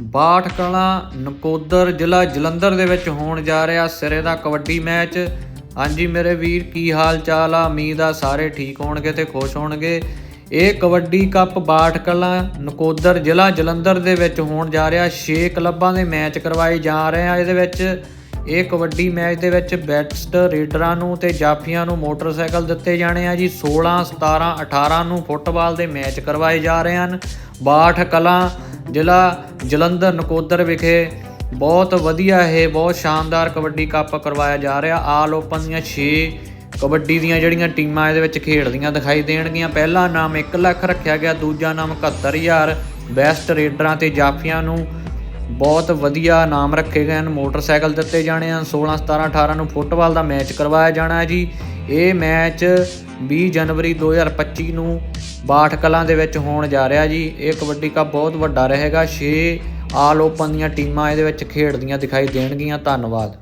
ਬਾਠ ਕਲਾਂ ਨਕੋਦਰ ਜ਼ਿਲ੍ਹਾ ਜਲੰਧਰ ਦੇ ਵਿੱਚ ਹੋਣ ਜਾ ਰਿਹਾ ਸਿਰੇ ਦਾ ਕਬੱਡੀ ਮੈਚ। ਹਾਂਜੀ ਮੇਰੇ ਵੀਰ, ਕੀ ਹਾਲ ਚਾਲ ਆ? ਉਮੀਦ ਆ ਸਾਰੇ ਠੀਕ ਹੋਣਗੇ ਤੇ ਖੁਸ਼ ਹੋਣਗੇ। ਇਹ ਕਬੱਡੀ ਕੱਪ ਬਾਠ ਕਲਾਂ ਨਕੋਦਰ ਜ਼ਿਲ੍ਹਾ ਜਲੰਧਰ ਦੇ ਵਿੱਚ ਹੋਣ ਜਾ ਰਿਹਾ। 6 ਕਲੱਬਾਂ ਦੇ ਮੈਚ ਕਰਵਾਏ ਜਾ ਰਹੇ ਆ ਇਹਦੇ ਵਿੱਚ। ਇਹ ਕਬੱਡੀ ਮੈਚ ਦੇ ਵਿੱਚ ਬੈਟਸਟ ਰੇਡਰਾਂ ਨੂੰ ਤੇ ਜਾਫੀਆਂ ਨੂੰ ਮੋਟਰਸਾਈਕਲ ਦਿੱਤੇ ਜਾਣੇ ਆ ਜੀ। 16 17 18 ਨੂੰ ਫੁੱਟਬਾਲ ਦੇ ਮੈਚ ਕਰਵਾਏ ਜਾ ਰਹੇ ਹਨ। ਬਾਠ ਕਲਾਂ ਜ਼ਿਲ੍ਹਾ ਜਲੰਧਰ ਨਕੋਦਰ ਵਿਖੇ ਬਹੁਤ ਵਧੀਆ ਇਹ ਬਹੁਤ ਸ਼ਾਨਦਾਰ ਕਬੱਡੀ ਕੱਪ ਕਰਵਾਇਆ ਜਾ ਰਿਹਾ। ਆਲ ਓਪਨ ਦੀਆਂ 6 ਕਬੱਡੀ ਦੀਆਂ ਜਿਹੜੀਆਂ ਟੀਮਾਂ ਇਹਦੇ ਵਿੱਚ ਖੇਡਦੀਆਂ ਦਿਖਾਈ ਦੇਣਗੀਆਂ। ਪਹਿਲਾ ਨਾਮ 1 ਲੱਖ ਰੱਖਿਆ ਗਿਆ, ਦੂਜਾ ਨਾਮ 71000 ਬੈਸਟ ਰੇਡਰਾਂ ਤੇ ਜਾਫੀਆਂ ਨੂੰ ਬਹੁਤ ਵਧੀਆ ਨਾਮ ਰੱਖੇ ਗਏ ਹਨ। ਮੋਟਰਸਾਈਕਲ ਦਿੱਤੇ ਜਾਣੇ ਹਨ। 16 17 18 ਨੂੰ ਫੁੱਟਬਾਲ ਦਾ ਮੈਚ ਕਰਵਾਇਆ ਜਾਣਾ ਹੈ ਜੀ। ਇਹ ਮੈਚ 20 ਜਨਵਰੀ 2025 ਨੂੰ ਬਾਠ ਕਲਾਂ ਦੇ ਵਿੱਚ ਹੋਣ ਜਾ ਰਿਹਾ ਜੀ। ਇਹ ਕਬੱਡੀ ਕੱਪ ਬਹੁਤ ਵੱਡਾ ਰਹੇਗਾ। 6 ਆਲ ਓਪਨ ਦੀਆਂ ਟੀਮਾਂ ਇਹਦੇ ਵਿੱਚ ਖੇਡਦੀਆਂ ਦਿਖਾਈ ਦੇਣਗੀਆਂ। ਧੰਨਵਾਦ।